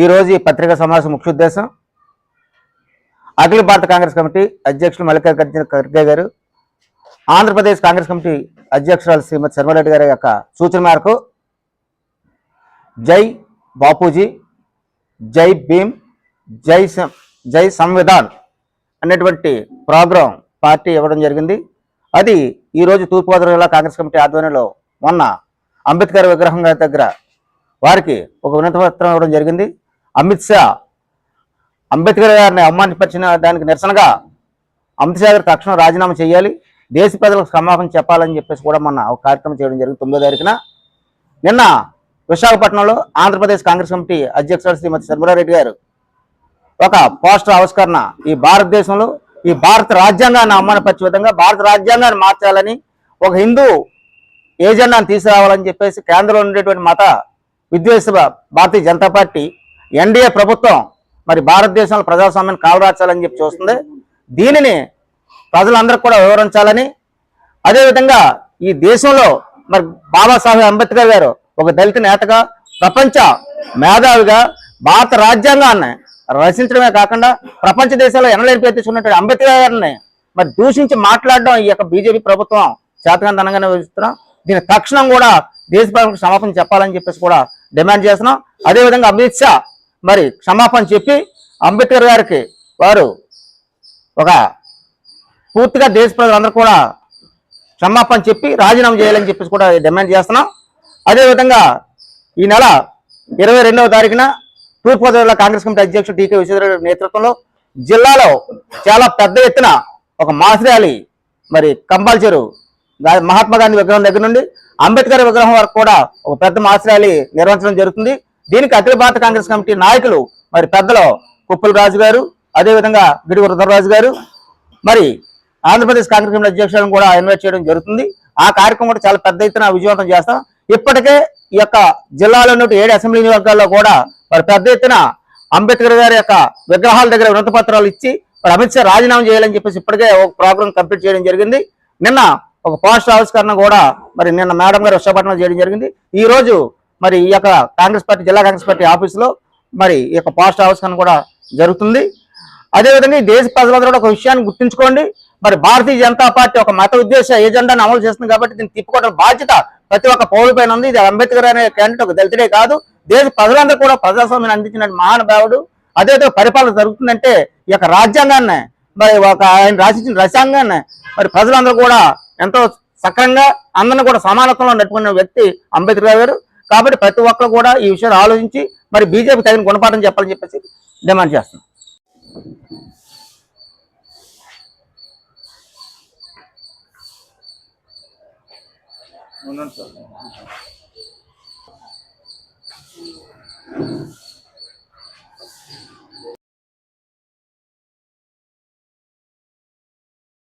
ఈరోజు ఈ పత్రికా సమావేశం ముఖ్య ఉద్దేశం అఖిల భారత కాంగ్రెస్ కమిటీ అధ్యక్షులు మల్లికార్జున ఖర్గే గారు ఆంధ్రప్రదేశ్ కాంగ్రెస్ కమిటీ అధ్యక్షురాలు శ్రీమతి శర్మారెడ్డి గారి యొక్క సూచన మేరకు జై బాపూజీ జై భీమ్ జై సం- జై సంవిధాన్ అనేటువంటి ప్రోగ్రాం పార్టీ ఇవ్వడం జరిగింది. అది ఈరోజు తూర్పుగోదావరి జిల్లా కాంగ్రెస్ కమిటీ ఆధ్వర్యంలో మొన్న అంబేద్కర్ విగ్రహం గారి దగ్గర వారికి ఒక వినతి పత్రం ఇవ్వడం జరిగింది. అమిత్ షా అంబేద్కర్ గారిని అవమానపరిచిన దానికి నిరసనగా అమిత్ షా గారు తక్షణం రాజీనామా చేయాలి. దేశ ప్రజలకు క్షమాపణ చెప్పాలని చెప్పేసి కూడా మొన్న ఒక కార్యక్రమం చేయడం జరిగింది తొమ్మిదో తారీఖున. నిన్న విశాఖపట్నంలో ఆంధ్రప్రదేశ్ కాంగ్రెస్ కమిటీ అధ్యక్షుడు శ్రీమతి శర్మలారెడ్డి గారు ఒక పోస్టర్ ఆవిష్కరణ ఈ భారతదేశంలో ఈ భారత రాజ్యాంగాన్ని అవమానపరిచే విధంగా భారత రాజ్యాంగాన్ని మార్చాలని ఒక హిందూ ఏజెండాను తీసుకురావాలని చెప్పేసి కేంద్రంలో ఉండేటువంటి మత విద్వేష భారతీయ జనతా పార్టీ ఎన్డీఏ ప్రభుత్వం మరి భారతదేశంలో ప్రజాస్వామ్యాన్ని కాలరాచాలని చెప్పి చూస్తుంది. దీనిని ప్రజలందరికీ కూడా వివరించాలని. అదేవిధంగా ఈ దేశంలో మరి బాబాసాహెబ్ అంబేద్కర్ గారు ఒక దళిత నేతగా ప్రపంచ మేధావిగా భారత రాజ్యాంగాన్ని రచించడమే కాకుండా ప్రపంచ దేశాల్లో ఎనలేని పేరు తెచ్చుకున్నటువంటి అంబేద్కర్ గారిని మరి దూషించి మాట్లాడడం ఈ యొక్క బీజేపీ ప్రభుత్వం చేతకంతనంగానే వివరిస్తున్నాం. దీని తక్షణం కూడా దేశ ప్రజలకు చెప్పాలని చెప్పేసి కూడా డిమాండ్ చేస్తున్నాం. అదేవిధంగా అమిత్ షా మరి క్షమాపణ చెప్పి అంబేద్కర్ గారికి వారు ఒక పూర్తిగా దేశ ప్రజలందరూ కూడా క్షమాపణ చెప్పి రాజీనామా చేయాలని చెప్పేసి కూడా డిమాండ్ చేస్తున్నాం. అదేవిధంగా ఈ నెల ఇరవై రెండవ తారీఖున తూర్పుగోదావరి కాంగ్రెస్ కమిటీ అధ్యక్షుడు టీకే విశ్వేశ్వరరావు నేతృత్వంలో జిల్లాలో చాలా పెద్ద ఎత్తున ఒక మాస్ ర్యాలీ మరి కంపల్సరు మహాత్మా గాంధీ విగ్రహం దగ్గర నుండి అంబేద్కర్ విగ్రహం వరకు కూడా ఒక పెద్ద మాస్ ర్యాలీ నిర్వహించడం జరుగుతుంది. దీనికి అఖిల భారత కాంగ్రెస్ కమిటీ నాయకులు మరి పెద్దలు కుప్పల రాజు గారు అదేవిధంగా గిడుగు రుద్రరాజు గారు మరి ఆంధ్రప్రదేశ్ కాంగ్రెస్ కమిటీ అధ్యక్షులను కూడా ఇన్వైట్ చేయడం జరుగుతుంది. ఆ కార్యక్రమం కూడా చాలా పెద్ద ఎత్తున విజయవంతం చేస్తాం. ఇప్పటికే ఈ యొక్క జిల్లాలో ఉన్నట్టు ఏడు అసెంబ్లీ నియోజకవర్గాల్లో కూడా మరి పెద్ద ఎత్తున అంబేద్కర్ గారి యొక్క విగ్రహాల దగ్గర వినతి పత్రాలు ఇచ్చి మరి అమిత్ షా రాజీనామా చేయాలని చెప్పేసి ఇప్పటికే ఒక ప్రోగ్రామ్ కంప్లీట్ చేయడం జరిగింది. నిన్న ఒక పోస్టర్ ఆవిష్కరణ కూడా మరి నిన్న మేడం గారు విశాఖపట్నం చేయడం జరిగింది. ఈ రోజు మరి ఈ యొక్క కాంగ్రెస్ పార్టీ జిల్లా కాంగ్రెస్ పార్టీ ఆఫీసులో మరి ఈ యొక్క పోస్ట్ ఆవిష్కరణ కూడా జరుగుతుంది. అదేవిధంగా ఈ దేశ ప్రజలందరూ కూడా ఒక విషయాన్ని గుర్తుంచుకోండి. మరి భారతీయ జనతా పార్టీ ఒక మత ఉద్దేశ ఏజెండాను అమలు చేస్తుంది కాబట్టి దీన్ని తిప్పుకోవడం బాధ్యత ప్రతి ఒక్క పౌరుల పైన ఉంది. ఇది అంబేద్కర్ అనే క్యాండిడేట్ ఒక దళితుడే కాదు. దేశ ప్రజలందరూ కూడా ప్రజాస్వామ్యం అందించిన మహానుభావుడు అదేవిధంగా పరిపాలన జరుగుతుందంటే ఈ యొక్క రాజ్యాంగాన్ని మరి ఒక ఆయన రాసించిన రాజ్యాంగాన్ని మరి ప్రజలందరూ కూడా ఎంతో సక్రంగా అందరిని కూడా సమానత్వంలో నడుపుకున్న వ్యక్తి అంబేద్కర్ గారు. కాబట్టి ప్రతి ఒక్కరు కూడా ఈ విషయాలు ఆలోచించి మరి బీజేపీ తగిన గుణపాఠం చెప్పాలని చెప్పేసి డిమాండ్ చేస్తున్నాం. ఉన్నాను సార్.